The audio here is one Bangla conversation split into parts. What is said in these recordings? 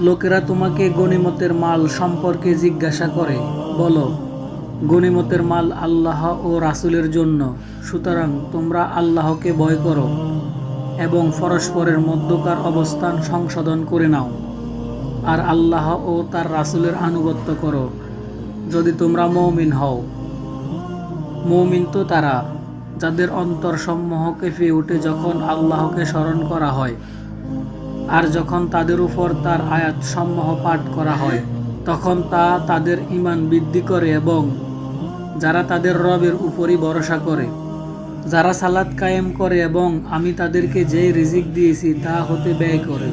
লোকেরা তোমাকে গনিমতের মাল সম্পর্কে জিজ্ঞাসা করে। বলো গনিমতের মাল আল্লাহ ও রাসুলের জন্য, সুতরাং তোমরা আল্লাহকে ভয় করো এবং পরস্পরের মধ্যকার অবস্থান সংশোধন করে নাও। আর আল্লাহ ও তার রাসূলের আনুগত্য করো, যদি তোমরা মৌমিন হও। মৌমিন তো তারা, যাদের অন্তরসমূহ কেঁপে ওঠে যখন আল্লাহকে স্মরণ করা হয়। আর যখন তাদের উপর তার আয়াত সমূহ পাঠ করা হয়, তখন তা তাদের ইমান বৃদ্ধি করে এবং যারা তাদের রবের উপরই ভরসা করে, যারা সালাদ কায়েম করে এবং আমি তাদেরকে যে রিজিক দিয়েছি তা হতে ব্যয় করে,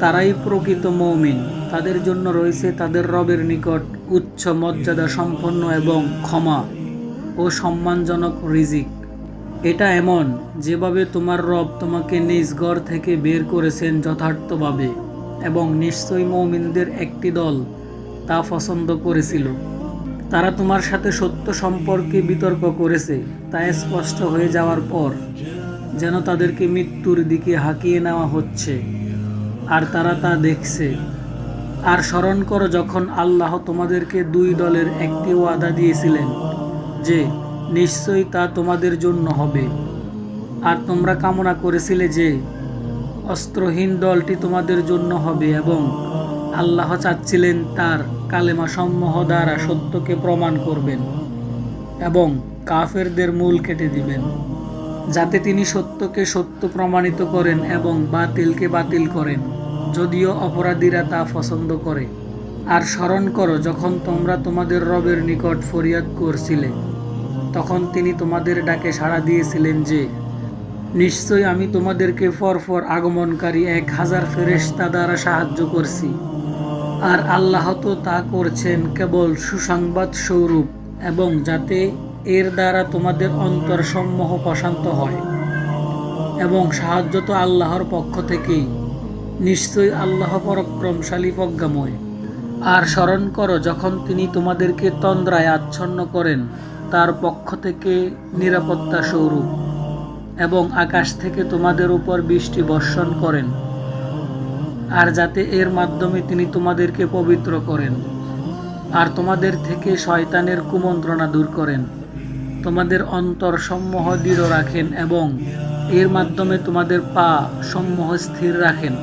তারাই প্রকৃত মৌমিন। তাদের জন্য রয়েছে তাদের রবের নিকট উচ্চ মর্যাদা সম্পন্ন এবং ক্ষমা ও সম্মানজনক রিজিক। এটা এমন, যেভাবে তোমার রব তোমাকে নিজ ঘর থেকে বের করেছেন যথার্থভাবে এবং নিশ্চয়ই মৌমিনদের একটি দল তা পছন্দ করেছিল। তারা তোমার সাথে সত্য সম্পর্কে বিতর্ক করেছে, তা স্পষ্ট হয়ে যাওয়ার পর যেন তাদেরকে মৃত্যুর দিকে হাঁকিয়ে নেওয়া হচ্ছে। আর তারা তা দেখছে। আর স্মরণ করো, যখন আল্লাহ তোমাদেরকে দুই দলের একটি ওয়াদা দিয়েছিলেন যে নিশ্চয়ই তা তোমাদের জন্য হবে। আর তোমরা কামনা করেছিলে যে অস্ত্রহীন দলটি তোমাদের জন্য হবে এবং আল্লাহ চাচ্ছিলেন তার কালেমা সমূহ দ্বারা সত্যকে প্রমাণ করবেন এবং কাফেরদের মূল কেটে দিবেন, যাতে তিনি সত্যকে সত্য প্রমাণিত করেন এবং বাতিলকে বাতিল করেন, যদিও অপরাধীরা তা পছন্দ করে। আর স্মরণ করো, যখন তোমরা তোমাদের রবের নিকট ফরিয়াদ করছিলে তখন তিনি তোমাদের ডাকে সাড়া দিয়েছিলেন যে নিশ্চয়ই আমি তোমাদেরকে পরপর আগমনকারী এক হাজার ফেরেশতা দ্বারা সাহায্য করছি। আর আল্লাহ তো তা করছেন কেবল সুসংবাদ স্বরূপ এবং যাতে এর দ্বারা তোমাদের অন্তরসমূহ প্রশান্ত হয়। এবং সাহায্য তো আল্লাহর পক্ষ থেকেই। নিশ্চয়ই আল্লাহ পরাক্রমশালী প্রজ্ঞাময়। আর স্মরণ করো, যখন তিনি তোমাদেরকে তন্দ্রায় আচ্ছন্ন করেন তার পক্ষ থেকে নিরাপত্তা স্বরূপ এবং আকাশ থেকে তোমাদের উপর বৃষ্টি বর্ষণ করেন, আর যাতে এর মাধ্যমে তিনি তোমাদেরকে পবিত্র করেন, আর তোমাদের থেকে শয়তানের কুমন্ত্রণা দূর করেন। তোমাদের অন্তর সমূহ দৃঢ় রাখেন এবং এর মাধ্যমে তোমাদের পা সমূহ স্থির রাখেন।